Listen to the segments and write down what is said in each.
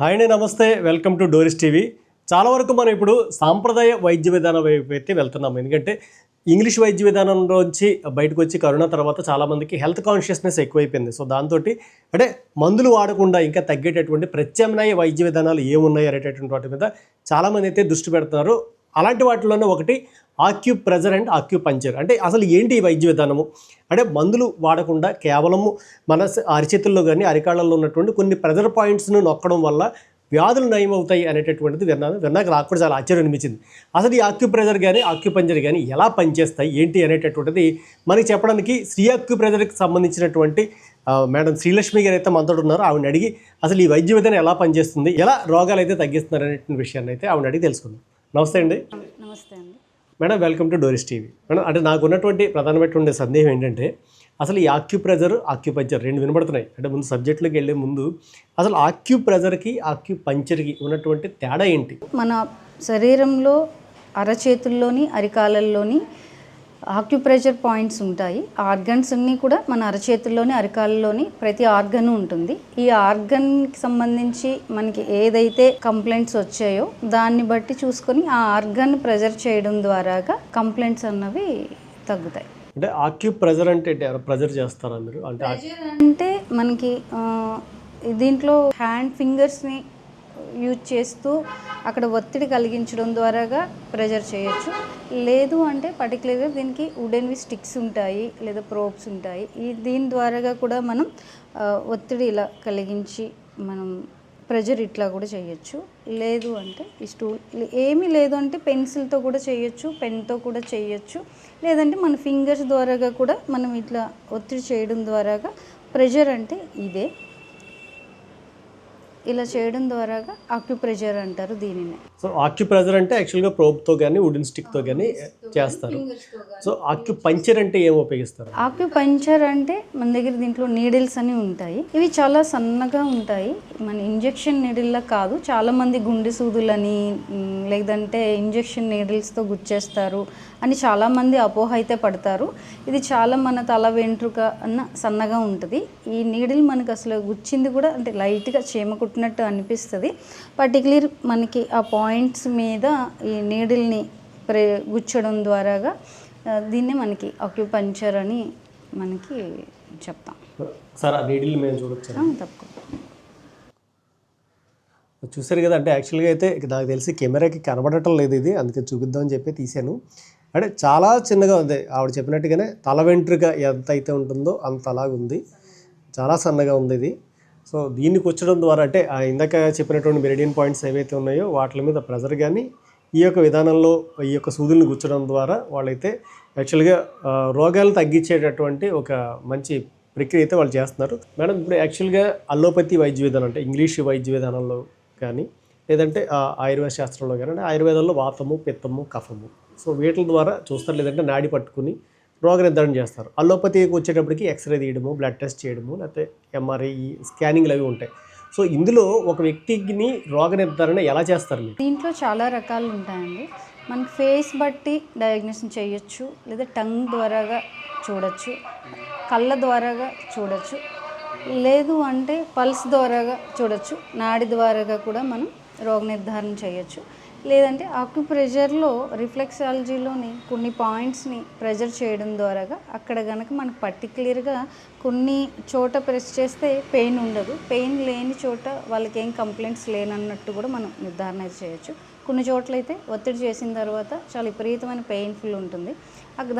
Hi అండి నమస్తే. Welcome to Doris TV. చాలా వరకు మనం ఇప్పుడు సాంప్రదాయ వైద్య విధానం వైపు అయితే వెళ్తున్నాం. ఎందుకంటే ఇంగ్లీష్ వైద్య విధానంలోంచి బయటకు వచ్చి కరోనా తర్వాత చాలామందికి హెల్త్ కాన్షియస్నెస్ ఎక్కువైపోయింది. సో దాంతో అంటే మందులు వాడకుండా ఇంకా తగ్గేటటువంటి ప్రత్యామ్నాయ వైద్య విధానాలు ఏమున్నాయి అనేటటువంటి వాటి మీద చాలామంది అయితే దృష్టి పెడుతున్నారు. అలాంటి వాటిలోనే ఒకటి acupressure and acupuncture అంటే అసలు ఏంటి ఈ వైద్య విధానము? అంటే మందులు వాడకుండా కేవలము మన అరిచేతుల్లో కానీ అరికాళ్ళల్లో ఉన్నటువంటి కొన్ని ప్రెజర్ పాయింట్స్ను నొక్కడం వల్ల వ్యాధులు నయమవుతాయి అనేటటువంటిది విన్నాను. విన్నాక నాకు కూడా చాలా ఆశ్చర్యం అనిపించింది. అసలు ఈ ఆక్యుప్రెజర్ కానీ ఆక్యుపంజర్ కానీ ఎలా పనిచేస్తాయి? ఏంటి అనేటటువంటిది మనకి చెప్పడానికి శ్రీ ఆక్యుప్రెజర్కి సంబంధించినటువంటి మేడం శ్రీలక్ష్మి గారు అయితే మనతో ఉన్నారు. ఆవిడని అడిగి అసలు ఈ వైద్య విధానం ఎలా పనిచేస్తుంది? ఎలా రోగాలు అయితే తగ్గిస్తున్నారు అనేటువంటి విషయాన్ని అయితే ఆవిడ అడిగి తెలుసుకుందాం. నమస్తే అండి. నమస్తే అండి. Madam welcome to Doris TV madam అంటే నాకు ఉన్నటువంటి ప్రధానమైనటువంటి సందేహం ఏంటంటే అసలు ఈ ఆక్యుప్రెజర్ ఆక్యుపంచర్ రెండు వినబడుతున్నాయి. అంటే ముందు సబ్జెక్టులోకి వెళ్ళే ముందు అసలు ఆక్యుప్రెజర్కి ఆక్యుపంచర్కి ఉన్నటువంటి తేడా ఏంటి? మన శరీరంలో అరచేతుల్లోని అరికాలల్లోని ఆక్యుప్రెషర్ పాయింట్స్ ఉంటాయి. ఆర్గన్స్ అన్నీ కూడా మన అరచేతుల్లోని అరికాలలోని ప్రతి ఆర్గన్ ఉంటుంది. ఈ ఆర్గన్కి సంబంధించి మనకి ఏదైతే కంప్లైంట్స్ వచ్చాయో దాన్ని బట్టి చూసుకొని ఆ ఆర్గన్ ప్రెజర్ చేయడం ద్వారాగా కంప్లైంట్స్ అన్నవి తగ్గుతాయి. అంటే ఆక్యుప్రెజర్ అంటే ఏంటి? ఎవరు ప్రెజర్ చేస్తారా మీరు? అంటే అంటే మనకి దీంట్లో హ్యాండ్ ఫింగర్స్ని యూజ్ చేస్తూ అక్కడ ఒత్తిడి కలిగించడం ద్వారాగా ప్రెజర్ చేయొచ్చు. లేదు అంటే పర్టికులర్గా దీనికి వుడెన్వి స్టిక్స్ ఉంటాయి లేదా ప్రోప్స్ ఉంటాయి. ఈ దీని ద్వారాగా కూడా మనం ఒత్తిడి ఇలా కలిగించి మనం ప్రెజర్ ఇట్లా కూడా చేయొచ్చు. లేదు అంటే ఈ స్టూల్ ఏమీ లేదు అంటే పెన్సిల్తో కూడా చేయొచ్చు పెన్తో కూడా చేయొచ్చు. లేదంటే మన ఫింగర్స్ ద్వారాగా కూడా మనం ఇట్లా ఒత్తిడి చేయడం ద్వారాగా ప్రెషర్ అంటే ఇదే. ఇలా చేయడం ద్వారాగా ఆక్యుప్రెషర్ అంటారు దీనిని. సో ఆక్యుప్రెజర్ అంటే యాక్చువల్గా ప్రోబ్తో కానీ వుడెన్ స్టిక్తో కానీ చేస్తారు. సో ఆక్యుపంచర్ అంటే ఏం ఉపయోగిస్తారు? ఆక్యుపంచర్ అంటే మన దగ్గర దీంట్లో నీడిల్స్ అని ఉంటాయి. ఇవి చాలా సన్నగా ఉంటాయి. మన ఇంజెక్షన్ నీడిల్లా కాదు. చాలా మంది గుండె సూదులని లేదంటే ఇంజెక్షన్ నీడిల్స్తో గుచ్చేస్తారు. అని చాలా మంది అపోహ అయితే పడతారు. ఇది చాలా మన తల వెంట్రుక అన్న సన్నగా ఉంటుంది. ఈ నీడిల్ మనకు అసలు గుచ్చింది కూడా అంటే లైట్గా చీమ కుట్టినట్టు అనిపిస్తుంది. పర్టికులర్ మనకి ఆ పాయింట్స్ మీద ఈ నీడిల్ని ప్రే గుచ్చడం ద్వారాగా దీన్నే మనకి అక్యుపంచర్ అని మనకి చెప్తాం. సార్ ఆ నీడిల్ మేము చూడొచ్చు? తప్పకుండా. చూసారు కదా అంటే యాక్చువల్గా అయితే నాకు తెలిసి కెమెరాకి కనబడటం లేదు ఇది అందుకే చూపిద్దామని చెప్పి తీశాను. అంటే చాలా చిన్నగా ఉంది. ఆవిడ చెప్పినట్టుగానే తల వెంట్రుక ఎంత అయితే ఉంటుందో అంత ఉంది. చాలా సన్నగా ఉంది ఇది. సో దీన్ని కూర్చడం ద్వారా అంటే ఇందాక చెప్పినటువంటి మెరిడియన్ పాయింట్స్ ఏవైతే ఉన్నాయో వాటి మీద ప్రెజర్ కానీ ఈ యొక్క విధానంలో ఈ యొక్క సూదుల్ని గుచ్చడం ద్వారా వాళ్ళైతే యాక్చువల్గా రోగాలు తగ్గించేటటువంటి ఒక మంచి ప్రక్రియ అయితే వాళ్ళు చేస్తున్నారు. మేడం ఇప్పుడు యాక్చువల్గా అల్లోపతి వైద్య విధానం అంటే ఇంగ్లీష్ వైద్య విధానంలో కానీ లేదంటే ఆ, ఆయుర్వేద శాస్త్రంలో కానీ అంటే ఆయుర్వేదంలో వాతము పిత్తము కఫము సో వీటి ద్వారా చూస్తారు లేదంటే నాడి పట్టుకుని రోగ నిర్ధారణ చేస్తారు. అల్లోపతికి వచ్చేటప్పటికి ఎక్స్రే తీయడము బ్లడ్ టెస్ట్ చేయడము లేకపోతే ఎంఆర్ఐ స్కానింగ్లు అవి ఉంటాయి. సో ఇందులో ఒక వ్యక్తిని రోగ నిర్ధారణ ఎలా చేస్తారు మీరు? దీంట్లో చాలా రకాలు ఉంటాయండి. మనకి ఫేస్ బట్టి డయాగ్నోసిస్ చేయొచ్చు లేదా టంగ్ ద్వారాగా చూడొచ్చు కళ్ళ ద్వారాగా చూడొచ్చు లేదు అంటే పల్స్ ద్వారాగా చూడొచ్చు నాడి ద్వారాగా కూడా మనం రోగ నిర్ధారణ చేయొచ్చు. లేదంటే ఆక్యుప్రెషర్లో రిఫ్లెక్సాలజీలోని కొన్ని పాయింట్స్ని ప్రెజర్ చేయడం ద్వారాగా అక్కడ కనుక మనకు పర్టికులర్గా కొన్ని చోట ప్రెస్ చేస్తే పెయిన్ ఉండదు. పెయిన్ లేని చోట వాళ్ళకి ఏం కంప్లైంట్స్ లేనన్నట్టు కూడా మనం నిర్ధారణ చేయొచ్చు. కొన్ని చోట్ల అయితే ఒత్తిడి చేసిన తర్వాత చాలా విపరీతమైన పెయిన్ఫుల్ ఉంటుంది.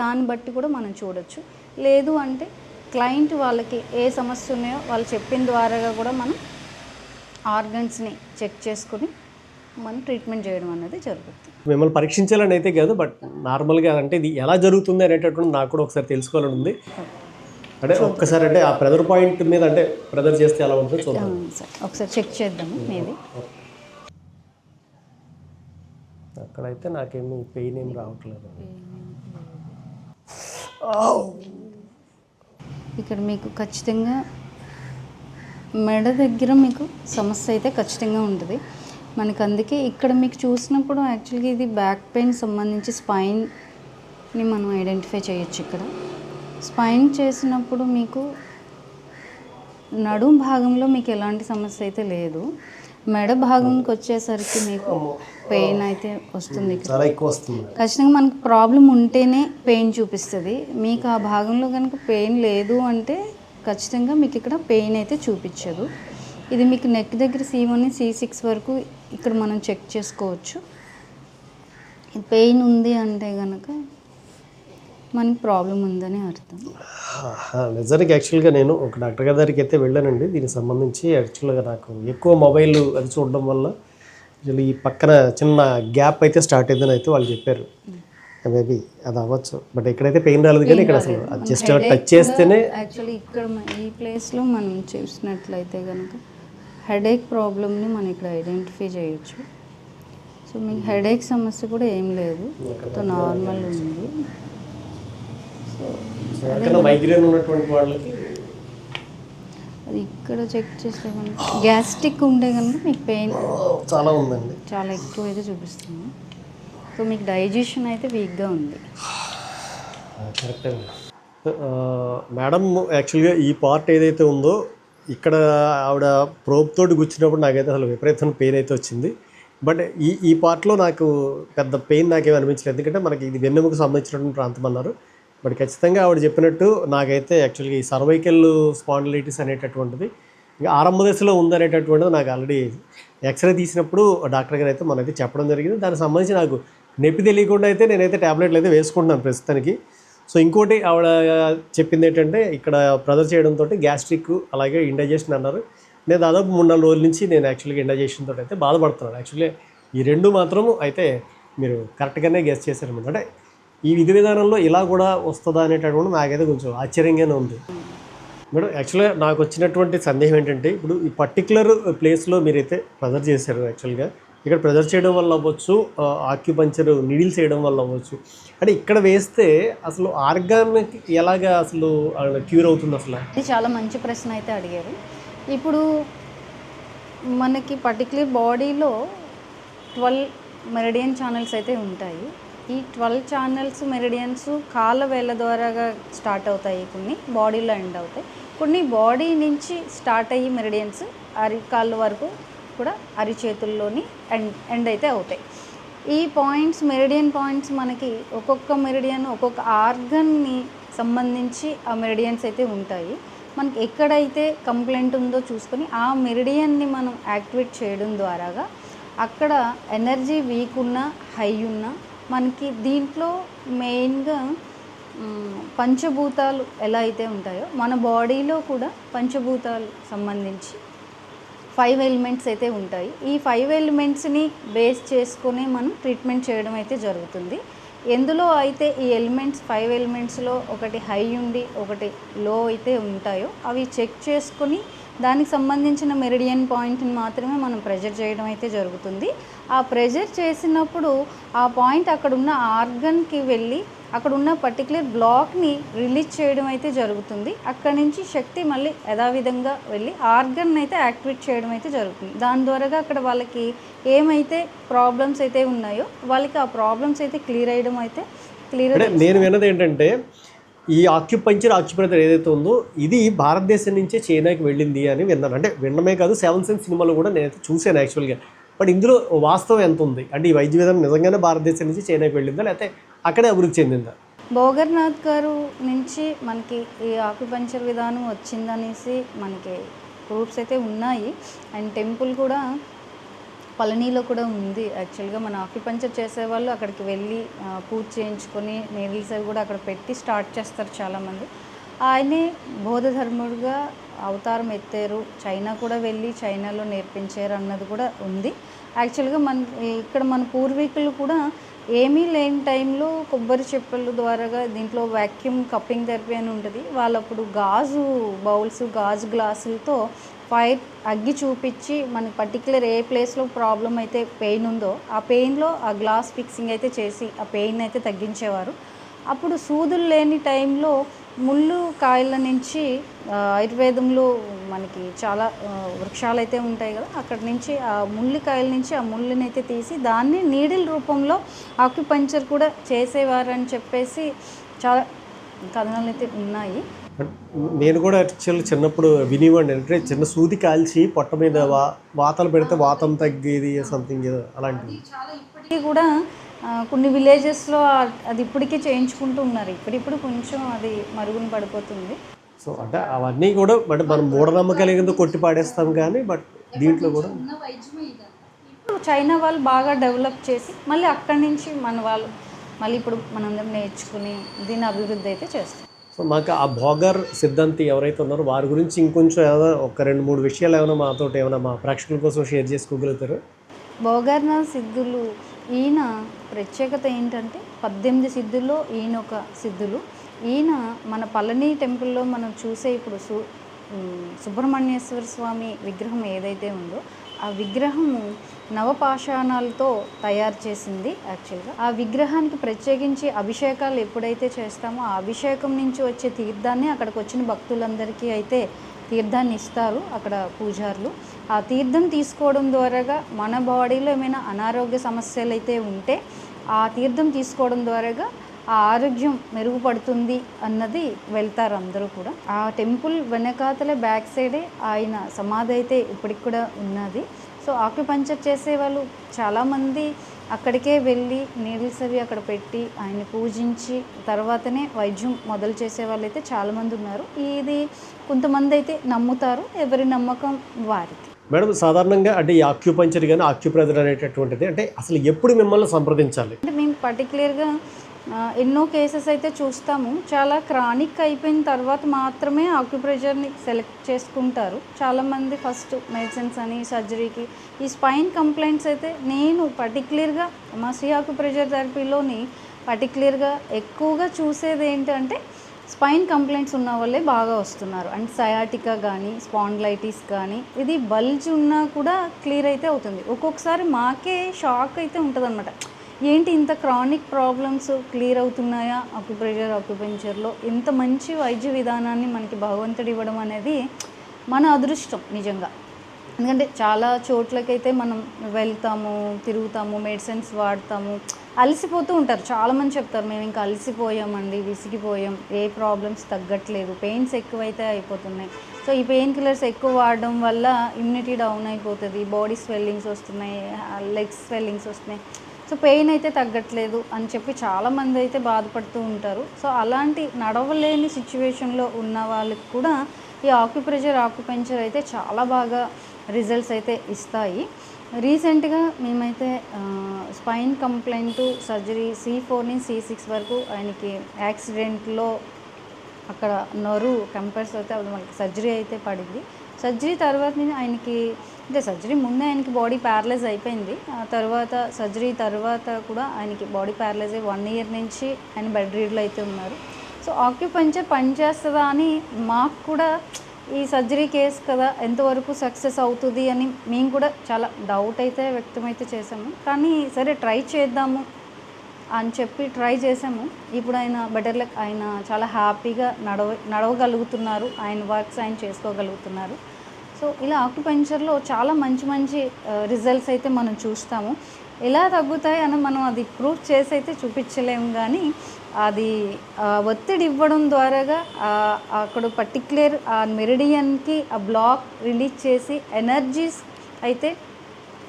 దాన్ని బట్టి కూడా మనం చూడొచ్చు. లేదు అంటే క్లయింట్ వాళ్ళకి ఏ సమస్య ఉన్నాయో వాళ్ళు చెప్పిన ద్వారాగా కూడా మనం ఆర్గన్స్ని చెక్ చేసుకుని మనం ట్రీట్మెంట్ చేయడం అనేది జరుగుతుంది. మిమ్మల్ని పరీక్షించాలని అయితే కాదు బట్ నార్మల్గా అంటే ఇది ఎలా జరుగుతుంది అనేటటువంటి నాకు కూడా ఒకసారి తెలుసుకోవాలని ఉంది. అంటే ఒక్కసారి అంటే ఆ ప్రెజర్ పాయింట్ మీద అంటే ప్రెజర్ చేస్తే ఎలా ఉంటుందో చూద్దాం. సార్. ఒకసారి చెక్ చేద్దాము మీది అక్కడైతే నాకేమి పెయిన్ ఏం రావట్లేదు. ఇక్కడ మీకు ఖచ్చితంగా మెడ దగ్గర మీకు సమస్య అయితే ఖచ్చితంగా ఉంటుంది. మనకు అందుకే ఇక్కడ మీకు చూసినప్పుడు యాక్చువల్గా ఇది బ్యాక్ పెయిన్ సంబంధించి స్పైన్ని మనం ఐడెంటిఫై చేయొచ్చు ఇక్కడ. స్పైన్ చేసినప్పుడు మీకు నడుం భాగంలో మీకు ఎలాంటి సమస్య అయితే లేదు. మెడ భాగంకి వచ్చేసరికి మీకు పెయిన్ అయితే వస్తుంది. ఖచ్చితంగా మనకు ప్రాబ్లం ఉంటేనే పెయిన్ చూపిస్తుంది. మీకు ఆ భాగంలో కనుక పెయిన్ లేదు అంటే ఖచ్చితంగా మీకు ఇక్కడ పెయిన్ అయితే చూపించదు. ఇది మీకు నెక్ దగ్గర సి వన్ సి సిక్స్ వరకు ఇక్కడ మనం చెక్ చేసుకోవచ్చు. పెయిన్ ఉంది అంటే కనుక మనకి ప్రాబ్లం ఉందని అర్థం. నిజానికి యాక్చువల్గా నేను ఒక డాక్టర్ గారి దగ్గరికి అయితే వెళ్ళానండి. దీనికి సంబంధించి యాక్చువల్గా నాకు ఎక్కువ మొబైల్ అది చూడడం వల్ల ఈ పక్కన చిన్న గ్యాప్ అయితే స్టార్ట్ అయిందని అయితే వాళ్ళు చెప్పారు. మేబీ అది అవ్వచ్చు. బట్ ఎక్కడైతే పెయిన్ రాలేదు కానీ ఇక్కడ అసలు జస్ట్ టచ్ చేస్తేనే యాక్చువల్లీ ఇక్కడ ఈ ప్లేస్లో మనం చూసినట్లయితే కనుక హెడేక్ ప్రాబ్లమ్ని మనం ఇక్కడ ఐడెంటిఫై చేయొచ్చు. సో మీకు హెడేక్ సమస్య కూడా ఏం లేదు. నార్మల్ ఉంది? అది ఇక్కడ చెక్ చేస్తే కనుక గ్యాస్ట్రిక్ ఉంటే కనుక మీకు పెయిన్ చాలా ఉందండి. చాలా ఎక్కువ అయితే చూపిస్తుంది. సో మీకు డైజెషన్ అయితే వీక్గా ఉంది. కరెక్ట్ మేడం యాక్చువల్గా ఈ పార్ట్ ఏదైతే ఉందో ఇక్కడ ఆవిడ ప్రోబ్ తోటి గుచ్చినప్పుడు నాకైతే అసలు విపరీతమైన పెయిన్ అయితే వచ్చింది. బట్ ఈ ఈ పార్ట్లో నాకు పెద్ద పెయిన్ నాకేం అనిపించలేదు. ఎందుకంటే మనకి ఇది వెన్నెముకు సంబంధించినటువంటి ప్రాంతం అన్నారు. బట్ ఖచ్చితంగా ఆవిడ చెప్పినట్టు నాకైతే యాక్చువల్గా ఈ సర్వైకల్ స్పాండిలైటిస్ అనేటటువంటిది ఇంకా ఆరంభ దశలో ఉందనేటటువంటిది నాకు ఆల్రెడీ ఎక్స్రే తీసినప్పుడు డాక్టర్ గారు అయితే మనకి చెప్పడం జరిగింది. దానికి సంబంధించి నాకు నొప్పి తెలియకుండా అయితే నేనైతే ట్యాబ్లెట్లు అయితే వేసుకుంటున్నాను ప్రస్తుతానికి. సో ఇంకోటి ఆవిడ చెప్పింది ఏంటంటే ఇక్కడ ప్రెజర్ చేయడంతో గ్యాస్ట్రిక్ అలాగే ఇండైజెషన్ అన్నారు. నేను దాదాపు మూడు నాలుగు రోజుల నుంచి నేను యాక్చువల్గా ఇండైజెషన్తో అయితే బాధపడుతున్నాను. యాక్చువల్లీ ఈ రెండు మాత్రము అయితే మీరు కరెక్ట్గానే గెస్ట్ చేశారు. అంటే ఈ విధి విధానంలో ఇలా కూడా వస్తుందా అనేటటువంటి నాకైతే కొంచెం ఆశ్చర్యంగానే ఉంది. మేడం యాక్చువల్గా నాకు వచ్చినటువంటి సందేహం ఏంటంటే ఇప్పుడు ఈ పర్టికులర్ ప్లేస్లో మీరైతే ప్రెజర్ చేశారు యాక్చువల్గా ఇక్కడ ప్రెజర్ చేయడం వల్ల అవ్వచ్చు ఆక్యుపంచర్ నీడిల్స్ వేయడం వల్ల అవ్వచ్చు. అంటే ఇక్కడ వేస్తే అసలు ఆర్గానిక్ ఎలాగా అసలు క్యూర్ అవుతుంది అసలు? ఇది చాలా మంచి ప్రశ్న అయితే అడిగారు. ఇప్పుడు మనకి పర్టికులర్ బాడీలో ట్వెల్వ్ మెరిడియన్ ఛానల్స్ అయితే ఉంటాయి. ఈ ట్వెల్వ్ ఛానల్స్ మెరిడియన్స్ కాళ్ళ వేళ్ళ ద్వారాగా స్టార్ట్ అవుతాయి కొన్ని బాడీలో ఎండ్ అవుతాయి. కొన్ని బాడీ నుంచి స్టార్ట్ అయ్యి మెరిడియన్స్ అరికాళ్ళ వరకు కూడా అరిచేతుల్లోని ఎండ్ ఎండ్ అయితే అవుతాయి. ఈ పాయింట్స్ మెరిడియన్ పాయింట్స్ మనకి ఒక్కొక్క మెరిడియన్ ఒక్కొక్క ఆర్గన్ని సంబంధించి ఆ మెరిడియన్స్ అయితే ఉంటాయి. మనకి ఎక్కడైతే కంప్లైంట్ ఉందో చూసుకొని ఆ మెరిడియన్ని మనం యాక్టివేట్ చేయడం ద్వారాగా అక్కడ ఎనర్జీ వీక్ ఉన్న హై ఉన్న మనకి దీంట్లో మెయిన్గా పంచభూతాలు ఎలా అయితే ఉంటాయో మన బాడీలో కూడా పంచభూతాలు సంబంధించి ఫైవ్ ఎలిమెంట్స్ అయితే ఉంటాయి. ఈ ఫైవ్ ఎలిమెంట్స్ని బేస్ చేసుకొని మనం ట్రీట్మెంట్ చేయడం అయితే జరుగుతుంది. ఎందులో అయితే ఈ ఎలిమెంట్స్ ఫైవ్ ఎలిమెంట్స్లో ఒకటి హై ఉండి ఒకటి లో అయితే ఉంటాయో అవి చెక్ చేసుకొని దానికి సంబంధించిన మెరిడియన్ పాయింట్ని మాత్రమే మనం ప్రెజర్ చేయడం అయితే జరుగుతుంది. ఆ ప్రెజర్ చేసినప్పుడు ఆ పాయింట్ అక్కడ ఉన్న ఆర్గన్కి వెళ్ళి అక్కడ ఉన్న పర్టికులర్ బ్లాక్ని రిలీజ్ చేయడం అయితే జరుగుతుంది. అక్కడ నుంచి శక్తి మళ్ళీ యథావిధంగా వెళ్ళి ఆర్గన్ అయితే యాక్టివేట్ చేయడం అయితే జరుగుతుంది. దాని ద్వారాగా అక్కడ వాళ్ళకి ఏమైతే ప్రాబ్లమ్స్ అయితే ఉన్నాయో వాళ్ళకి ఆ ప్రాబ్లమ్స్ అయితే క్లియర్ అయ్యడం అయితే క్లియర్ నేను విన్నది ఏంటంటే ఈ ఆక్యుపంచర్ ఆక్యుపంచర్ ఏదైతే ఉందో ఇది భారతదేశం నుంచే చైనాకి వెళ్ళింది అని విన్నాను. అంటే విన్నమే కాదు సెవెన్ సెన్స్ సినిమాలో కూడా నేనైతే చూశాను యాక్చువల్గా బట్ ఇందులో వాస్తవం ఎంత ఉంది? అంటే ఈ వైద్య విధానం నిజంగానే భారతదేశం నుంచి చైనాకి వెళ్ళిందా? లేకపోతే అక్కడే అభివృద్ధి చెందిందా? భోగర్నాథ్ గారు నుంచి మనకి ఈ ఆకుపంచర్ విధానం వచ్చిందనేసి మనకి ప్రూఫ్స్ అయితే ఉన్నాయి. అండ్ టెంపుల్ కూడా పళనిలో కూడా ఉంది. యాక్చువల్గా మన ఆక్యుపంచర్ చేసేవాళ్ళు అక్కడికి వెళ్ళి పూజ చేయించుకొని నీడిల్స్ అవి కూడా అక్కడ పెట్టి స్టార్ట్ చేస్తారు చాలామంది. ఆయనే బౌద్ధ అవతారం ఎత్తారు. చైనా కూడా వెళ్ళి చైనాలో నేర్పించారు అన్నది కూడా ఉంది. యాక్చువల్గా మన ఇక్కడ మన పూర్వీకులు కూడా ఏమీ లేని టైంలో కొబ్బరి చెప్పలు ద్వారాగా దీంట్లో వ్యాక్యూమ్ కప్పింగ్ థెరపీ అని ఉంటుంది. వాళ్ళప్పుడు గాజు బౌల్స్ గాజు గ్లాసులతో ఫైర్ అగ్గి చూపించి మనకి పర్టికులర్ ఏ ప్లేస్లో ప్రాబ్లం అయితే పెయిన్ ఉందో ఆ పెయిన్లో ఆ గ్లాస్ ఫిక్సింగ్ అయితే చేసి ఆ పెయిన్ అయితే తగ్గించేవారు. అప్పుడు సూదులు లేని టైంలో ముళ్ళు కాయల నుంచి ఆయుర్వేదంలో మనకి చాలా వృక్షాలు అయితే ఉంటాయి కదా అక్కడ నుంచి ఆ ముళ్ళు కాయల నుంచి ఆ ముళ్ళని అయితే తీసి దాన్ని నీడిల్ రూపంలో ఆక్యుపంచర్ కూడా చేసేవారని చెప్పేసి చాలా కథనాలు అయితే ఉన్నాయి నేను కూడా యాక్చువల్ చిన్నప్పుడు వినివ్వండి అంటే చిన్న సూది కాల్చి పొట్ట మీద వా వాతలు పెడితే వాతం తగ్గేది సంథింగ్ అలాంటివి ఇప్పటికీ కూడా కొన్ని విలేజెస్లో అది ఇప్పటికీ చేయించుకుంటూ ఉన్నారు. ఇప్పుడిప్పుడు కొంచెం అది మరుగున పడిపోతుంది. సో అంటే అవన్నీ కూడా బట్ మనం మూఢనమ్మకాలు ఏదో కొట్టి పాడేస్తాం కానీ బట్ దీంట్లో కూడా ఇప్పుడు చైనా వాళ్ళు బాగా డెవలప్ చేసి మళ్ళీ అక్కడి నుంచి మన వాళ్ళు మళ్ళీ ఇప్పుడు మనందరం నేర్చుకుని దీని అభివృద్ధి అయితే చేస్తాం. సో మాకు ఆ భోగర్ సిద్ధాంతి ఎవరైతే ఉన్నారో వారి గురించి ఇంకొంచెం ఏమైనా ఒక రెండు మూడు విషయాలు ఏమైనా మాతో ఏమైనా మా ప్రేక్షకుల కోసం షేర్ చేసుకోగలుగుతారు? భోగర్నాథ్ సిద్ధులు ఈయన ప్రత్యేకత ఏంటంటే పద్దెనిమిది సిద్ధుల్లో ఈయన ఒక సిద్ధులు ఈయన మన పళని టెంపుల్లో మనం చూసే ఇప్పుడు సు సుబ్రహ్మణ్యేశ్వర స్వామి విగ్రహం ఏదైతే ఉందో ఆ విగ్రహము నవపాషాణాలతో తయారు చేసింది యాక్చువల్గా. ఆ విగ్రహానికి ప్రత్యేకించి అభిషేకాలు ఎప్పుడైతే చేస్తామో ఆ అభిషేకం నుంచి వచ్చే తీర్థాన్ని అక్కడికి వచ్చిన భక్తులందరికీ అయితే తీర్థాన్ని ఇస్తారు అక్కడ పూజారులు. ఆ తీర్థం తీసుకోవడం ద్వారాగా మన బాడీలో ఏమైనా అనారోగ్య సమస్యలు అయితే ఉంటే ఆ తీర్థం తీసుకోవడం ద్వారాగా ఆ ఆరోగ్యం మెరుగుపడుతుంది అన్నది వెళ్తారు అందరూ కూడా. ఆ టెంపుల్ వెనకాతలే బ్యాక్ సైడే ఆయన సమాధి అయితే ఇప్పటికి కూడా ఉన్నది. సో ఆక్యుపంచర్ చేసే వాళ్ళు చాలామంది అక్కడికే వెళ్ళి నీడిల్స్ అవి అక్కడ పెట్టి ఆయన్ని పూజించి తర్వాతనే వైద్యం మొదలు చేసే వాళ్ళు అయితే చాలామంది ఉన్నారు. ఇది కొంతమంది అయితే నమ్ముతారు ఎవరి నమ్మకం వారిది. మేడం సాధారణంగా అంటే ఈ ఆక్యుపంచర్ కానీ ఆక్యుప్రెజర్ అనేటటువంటిది అంటే అసలు ఎప్పుడు మిమ్మల్ని సంప్రదించాలి? అంటే మేము పర్టికులర్గా ఎన్నో కేసెస్ అయితే చూస్తాము. చాలా క్రానిక్ అయిపోయిన తర్వాత మాత్రమే ఆక్యుప్రెషర్ని సెలెక్ట్ చేసుకుంటారు. చాలామంది ఫస్ట్ మెడిసిన్స్ అని సర్జరీకి ఈ స్పైన్ కంప్లైంట్స్ అయితే నేను పర్టికులర్గా మా ఆక్యుప్రెషర్ థెరపీలోని పర్టికులర్గా ఎక్కువగా చూసేది ఏంటంటే స్పైన్ కంప్లైంట్స్ ఉన్న వాళ్ళే బాగా వస్తున్నారు. అండ్ సయాటికా కానీ స్పాండ్లైటిస్ కానీ ఇది బల్జ్ ఉన్నా కూడా క్లియర్ అయితే అవుతుంది. ఒక్కొక్కసారి మాకే షాక్ అయితే ఉంటుంది ఏంటి ఇంత క్రానిక్ ప్రాబ్లమ్స్ క్లియర్ అవుతున్నాయా అక్యుప్రెషర్ అక్యుపెంచర్లో ఇంత మంచి వైద్య విధానాన్ని మనకి భగవంతుడు ఇవ్వడం అనేది మన అదృష్టం నిజంగా. ఎందుకంటే చాలా చోట్లకైతే మనం వెళ్తాము తిరుగుతాము మెడిసిన్స్ వాడతాము అలసిపోతూ ఉంటారు. చాలామంది చెప్తారు మేము ఇంకా అలసిపోయామండి విసిగిపోయాం ఏ ప్రాబ్లమ్స్ తగ్గట్లేదు పెయిన్స్ ఎక్కువైతే అయిపోతున్నాయి. సో ఈ పెయిన్ కిల్లర్స్ ఎక్కువ వాడడం వల్ల ఇమ్యూనిటీ డౌన్ అయిపోతుంది బాడీ స్వెల్లింగ్స్ వస్తున్నాయి లెగ్స్ స్వెల్లింగ్స్ వస్తున్నాయి. సో పెయిన్ అయితే తగ్గట్లేదు అని చెప్పి చాలామంది అయితే బాధపడుతూ ఉంటారు. సో అలాంటి నడవలేని సిచ్యువేషన్లో ఉన్న వాళ్ళకి కూడా ఈ ఆక్యుప్రెషర్ ఆక్యుపెంచర్ అయితే చాలా బాగా రిజల్ట్స్ అయితే ఇస్తాయి. రీసెంట్గా మేమైతే spine complaint surgery C four నుంచి సి సిక్స్ వరకు ఆయనకి యాక్సిడెంట్లో అక్కడ నరు కంపల్స్ అయితే అది మనకి సర్జరీ అయితే పడింది. సర్జరీ తర్వాత నేను ఆయనకి అంటే సర్జరీ ముందే ఆయనకి బాడీ ప్యారలైజ్ అయిపోయింది. ఆ తర్వాత సర్జరీ తర్వాత కూడా ఆయనకి బాడీ ప్యారలైజ్ అయ్యి వన్ ఇయర్ నుంచి ఆయన బెడ్ రీడ్లో అయితే ఉన్నారు. సో ఆక్యుపంచర్ పనిచేస్తుందా అని మాకు కూడా ఈ సర్జరీ కేసు కదా ఎంతవరకు సక్సెస్ అవుతుంది అని మేము కూడా చాలా డౌట్ అయితే వ్యక్తమైతే చేసాము కానీ సరే ట్రై చేద్దాము అని చెప్పి ట్రై చేసాము ఇప్పుడు ఆయన బెటర్ లక్ ఆయన చాలా హ్యాపీగా నడవ నడవగలుగుతున్నారు. ఆయన వర్క్స్ ఆయన చేసుకోగలుగుతున్నారు. సో ఇలా ఆక్యుపెంచర్లో చాలా మంచి మంచి రిజల్ట్స్ అయితే మనం చూస్తాము. ఎలా తగ్గుతాయి అని మనం అది ప్రూఫ్ చేసి అయితే చూపించలేము కానీ అది ఒత్తిడి ఇవ్వడం ద్వారాగా అక్కడ పర్టిక్యులర్ ఆ మెరిడియన్కి ఆ బ్లాక్ రిలీజ్ చేసి ఎనర్జీస్ అయితే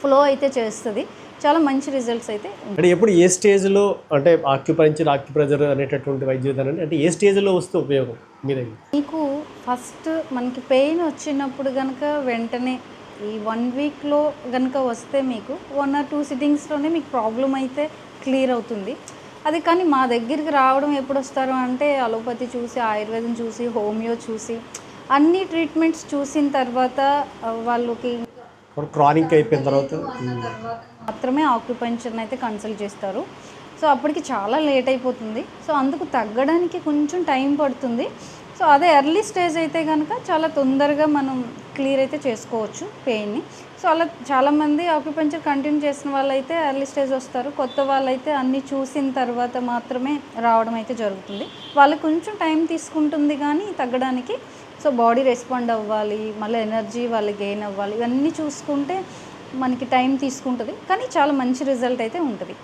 ఫ్లో అయితే చేస్తుంది. చాలా మంచి రిజల్ట్స్ అయితే. అంటే ఎప్పుడు ఏ స్టేజ్లో అంటే ఆక్యుపంచర్ ఆక్యుప్రెజర్ అనేటటువంటి వైద్య విధానం అంటే ఏ స్టేజ్లో వస్తే ఉపయోగం మీ దగ్గర? మీకు ఫస్ట్ మనకి పెయిన్ వచ్చినప్పుడు కనుక వెంటనే ఈ వన్ వీక్లో కనుక వస్తే మీకు వన్ ఆర్ టూ సిట్టింగ్స్లోనే మీకు ప్రాబ్లం అయితే క్లియర్ అవుతుంది. అది కానీ మా దగ్గరికి రావడం ఎప్పుడు వస్తారు అంటే అలోపతి చూసి ఆయుర్వేదం చూసి హోమియో చూసి అన్ని ట్రీట్మెంట్స్ చూసిన తర్వాత వాళ్ళకి క్రానిక్ అయిపోయిన తర్వాత మాత్రమే ఆక్యుపెంచర్ని అయితే కన్సల్ట్ చేస్తారు. సో అప్పటికి చాలా లేట్ అయిపోతుంది. సో అందుకు తగ్గడానికి కొంచెం టైం పడుతుంది. సో అదే ఎర్లీ స్టేజ్ అయితే కనుక చాలా తొందరగా మనం క్లియర్ అయితే చేసుకోవచ్చు పెయిన్ని సో అలా చాలామంది ఆక్యుపెంచర్ కంటిన్యూ చేసిన వాళ్ళైతే ఎర్లీ స్టేజ్ వస్తారు. కొత్త వాళ్ళైతే అన్నీ చూసిన తర్వాత మాత్రమే రావడం అయితే జరుగుతుంది. వాళ్ళకి కొంచెం టైం తీసుకుంటుంది కానీ తగ్గడానికి. సో బాడీ రెస్పాండ్ అవ్వాలి మళ్ళీ ఎనర్జీ వాళ్ళకి గెయిన్ అవ్వాలి ఇవన్నీ చూసుకుంటే మనకి టైం తీసుకుంటుంది. కానీ చాలా మంచి రిజల్ట్ అయితే ఉంటుంది.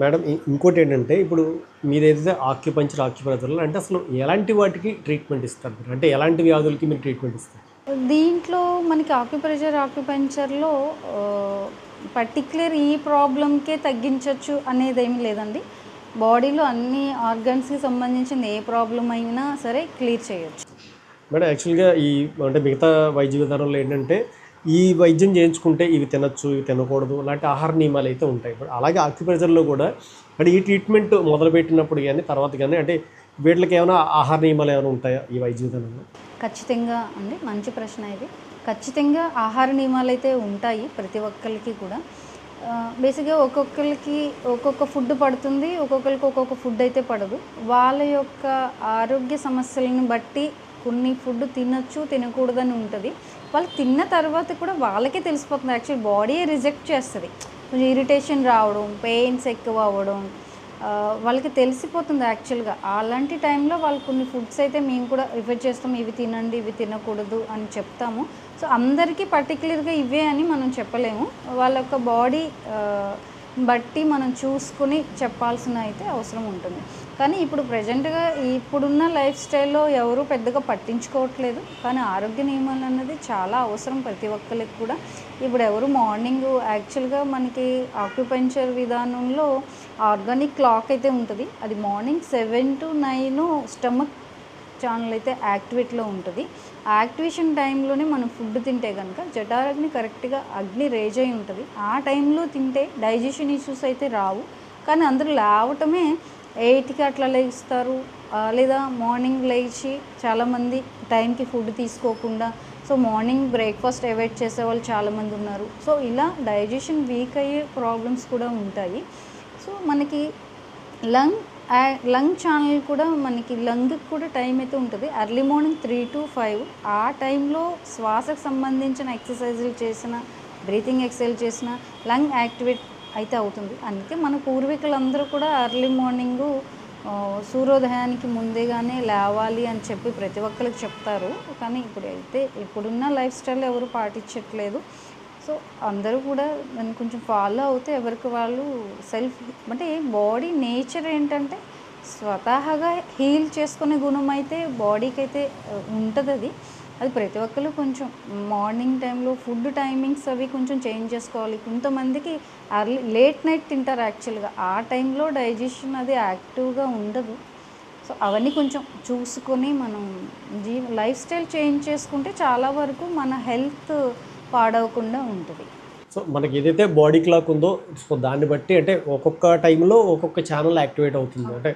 మేడం ఇంకోటి ఏంటంటే ఇప్పుడు మీరు ఏదైతే ఆక్యుపంచర్ ఆక్యుప్రెజర్లో అంటే అసలు ఎలాంటి వాటికి ట్రీట్మెంట్ ఇస్తారు మీరు? అంటే ఎలాంటి వ్యాధులకి మీరు ట్రీట్మెంట్ ఇస్తారు? దీంట్లో మనకి ఆక్యుప్రెషర్ ఆక్యుపంచర్లో పర్టిక్యులర్ ఈ ప్రాబ్లంకే తగ్గించవచ్చు అనేది ఏమీ లేదండి. బాడీలో అన్ని ఆర్గన్స్కి సంబంధించిన ఏ ప్రాబ్లం అయినా సరే క్లియర్ చేయొచ్చు. మేడం యాక్చువల్గా ఈ అంటే మిగతా వైద్య విధానంలో ఏంటంటే ఈ వైద్యం చేయించుకుంటే ఇవి తినచ్చు ఇవి తినకూడదు అలాంటి ఆహార నియమాలు అయితే ఉంటాయి. ఇప్పుడు అలాగే ఆక్యుప్రెషర్లో కూడా అంటే ఈ ట్రీట్మెంట్ మొదలుపెట్టినప్పుడు కానీ తర్వాత కానీ అంటే వీటికి ఏమైనా ఆహార నియమాలు ఏమైనా ఉంటాయా ఈ వైద్య విధానంలో? ఖచ్చితంగా అండి. మంచి ప్రశ్న ఇది. ఖచ్చితంగా ఆహార నియమాలు అయితే ఉంటాయి ప్రతి ఒక్కరికి కూడా. బేసిక్గా ఒక్కొక్కరికి ఒక్కొక్క ఫుడ్ పడుతుంది ఒక్కొక్కరికి ఒక్కొక్క ఫుడ్ అయితే పడదు. వాళ్ళ యొక్క ఆరోగ్య సమస్యలను బట్టి కొన్ని ఫుడ్ తినచ్చు తినకూడదని ఉంటుంది. వాళ్ళు తిన్న తర్వాత కూడా వాళ్ళకే తెలిసిపోతుంది. యాక్చువల్లీ బాడీయే రిజెక్ట్ చేస్తుంది. కొంచెం ఇరిటేషన్ రావడం పెయిన్స్ ఎక్కువ అవ్వడం వాళ్ళకి తెలిసిపోతుంది యాక్చువల్గా అలాంటి టైంలో వాళ్ళు కొన్ని ఫుడ్స్ అయితే మేము కూడా రిఫర్ చేస్తాం. ఇవి తినండి ఇవి తినకూడదు అని చెప్తాము. సో అందరికీ పర్టికులర్గా ఇవే అని మనం చెప్పలేము. వాళ్ళ యొక్క బాడీ బట్టి మనం చూసుకుని చెప్పాల్సిన అయితే అవసరం ఉంటుంది. కానీ ఇప్పుడు ప్రజెంట్గా ఇప్పుడున్న లైఫ్ స్టైల్లో ఎవరు పెద్దగా పట్టించుకోవట్లేదు. కానీ ఆరోగ్య నియమాలు అన్నది చాలా అవసరం ప్రతి ఒక్కరికి కూడా. ఇప్పుడు ఎవరు మార్నింగ్ యాక్చువల్గా మనకి ఆక్యుపెంచర్ విధానంలో ఆర్గానిక్ క్లాక్ అయితే ఉంటుంది. అది morning seven to nine stomach channel అయితే యాక్టివేట్లో ఉంటుంది. ఆ యాక్టివేషన్ టైంలోనే మనం ఫుడ్ తింటే కనుక జఠారగ్ని కరెక్ట్గా అగ్ని రేజ్ అయి ఉంటుంది. ఆ టైంలో తింటే డైజెషన్ ఇష్యూస్ అయితే రావు. కానీ అందరూ లేవటమే ఎయిట్కి అట్లా లేస్తారు. లేదా మార్నింగ్ లేచి చాలామంది టైంకి ఫుడ్ తీసుకోకుండా సో మార్నింగ్ బ్రేక్ఫాస్ట్ అవాయిడ్ చేసే వాళ్ళు చాలామంది ఉన్నారు. సో ఇలా డైజెషన్ వీక్ అయ్యే ప్రాబ్లమ్స్ కూడా ఉంటాయి. సో మనకి లంగ్ లంగ్ ఛానల్ కూడా మనకి లంగ్కి కూడా టైం అయితే ఉంటుంది. Early morning three to five ఆ టైంలో శ్వాసకు సంబంధించిన ఎక్సర్సైజులు చేసిన బ్రీతింగ్ ఎక్సైజ్ చేసిన లంగ్ యాక్టివేట్ అయితే అవుతుంది. అందుకే మన పూర్వీకులందరూ కూడా అర్లీ మార్నింగు సూర్యోదయానికి ముందేగానే లేవాలి అని చెప్పి ప్రతి ఒక్కరికి చెప్తారు. కానీ ఇప్పుడు అయితే ఇప్పుడున్న లైఫ్ స్టైల్ ఎవరు పాటించట్లేదు. సో అందరూ కూడా దాన్ని కొంచెం ఫాలో అవుతే ఎవరికి వాళ్ళు సెల్ఫ్ అంటే బాడీ నేచర్ ఏంటంటే స్వతహాగా హీల్ చేసుకునే గుణం అయితే బాడీకి అయితే ఉంటుంది అది. అది ప్రతి ఒక్కరు కొంచెం మార్నింగ్ టైంలో ఫుడ్ టైమింగ్స్ అవి కొంచెం చేంజ్ చేసుకోవాలి. కొంతమందికి అర్లీ లేట్ నైట్ తింటారు యాక్చువల్గా. ఆ టైంలో డైజెషన్ అది యాక్టివ్గా ఉండదు. సో అవన్నీ కొంచెం చూసుకొని మనం జీ లైఫ్ స్టైల్ చేంజ్ చేసుకుంటే చాలా వరకు మన హెల్త్ పాడవకుండా ఉంటుంది. సో మనకి ఏదైతే బాడీ క్లాక్ ఉందో సో దాన్ని బట్టి అంటే ఒక్కొక్క టైంలో ఒక్కొక్క ఛానల్ యాక్టివేట్ అవుతుంది. అంటే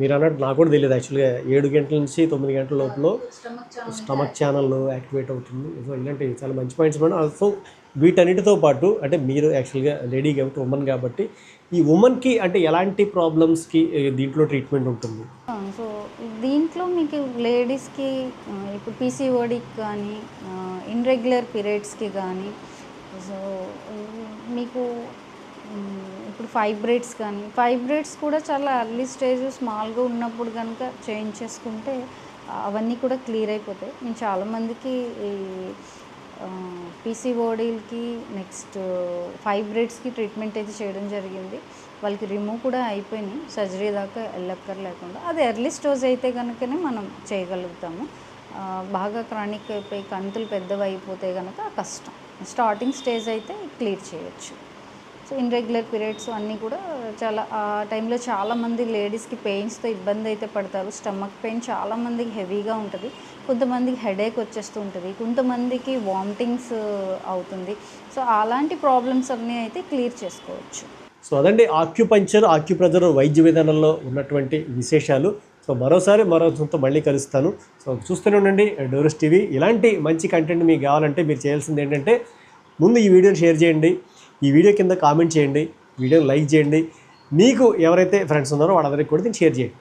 మీరు అన్నట్టు నాకు కూడా తెలియదు యాక్చువల్గా ఏడు గంటల నుంచి తొమ్మిది గంటల లోపల స్టమక్ ఛానల్ యాక్టివేట్ అవుతుంది. సో ఇలాంటి చాలా మంచి పాయింట్స్ మేడం సో వీటన్నిటితో పాటు అంటే మీరు యాక్చువల్గా లేడీ కాబట్టి ఉమెన్ కాబట్టి ఈ ఉమెన్కి అంటే ఎలాంటి ప్రాబ్లమ్స్కి దీంట్లో ట్రీట్మెంట్ ఉంటుంది? సో దీంట్లో మీకు లేడీస్కి ఇప్పుడు పీసీఓడికి కానీ ఇన్రెగ్యులర్ పీరియడ్స్కి కానీ సో మీకు ఇప్పుడు ఫైబ్రేట్స్ కానీ ఫైబ్రేట్స్ కూడా చాలా అర్లీ స్టేజ్ స్మాల్గా ఉన్నప్పుడు కనుక చేంజ్ చేసుకుంటే అవన్నీ కూడా క్లియర్ అయిపోతాయి. నేను చాలామందికి ఈ పీసీఓడీలకి నెక్స్ట్ ఫైబ్రిడ్స్కి ట్రీట్మెంట్ అయితే చేయడం జరిగింది. వాళ్ళకి రిమూవ్ కూడా అయిపోయినాయి. సర్జరీ దాకా వెళ్ళక్కర్ లేకుండా అది ఎర్లీ స్టోజ్ అయితే కనుకనే మనం చేయగలుగుతాము. బాగా క్రానిక్ అయిపోయి కంతులు పెద్దవి అయిపోతే కనుక కష్టం. స్టార్టింగ్ స్టేజ్ అయితే క్లియర్ చేయొచ్చు. సో ఇన్రెగ్యులర్ పీరియడ్స్ అన్నీ కూడా చాలా ఆ టైంలో చాలామంది లేడీస్కి పెయిన్స్తో ఇబ్బంది అయితే పడతారు. స్టమక్ పెయిన్ చాలామందికి హెవీగా ఉంటుంది. కొంతమందికి హెడేక్ వచ్చేస్తూ ఉంటుంది కొంతమందికి వామిటింగ్స్ అవుతుంది. సో అలాంటి ప్రాబ్లమ్స్ అన్నీ అయితే క్లియర్ చేసుకోవచ్చు. సో అదండి ఆక్యుపంచర్ ఆక్యుప్రెజర్ వైద్య విధానంలో ఉన్నటువంటి విశేషాలు. సో మరోసారి మరో సొంత మళ్ళీ కలుస్తాను. సో చూస్తూనే ఉండండి డోరస్ టీవీ. ఇలాంటి మంచి కంటెంట్ మీకు కావాలంటే మీరు చేయాల్సింది ఏంటంటే ముందు ఈ వీడియోని షేర్ చేయండి. ఈ వీడియో కింద కామెంట్ చేయండి. వీడియోని లైక్ చేయండి. మీకు ఎవరైతే ఫ్రెండ్స్ ఉన్నారో వాళ్ళందరికీ కూడా దీన్ని షేర్ చేయండి.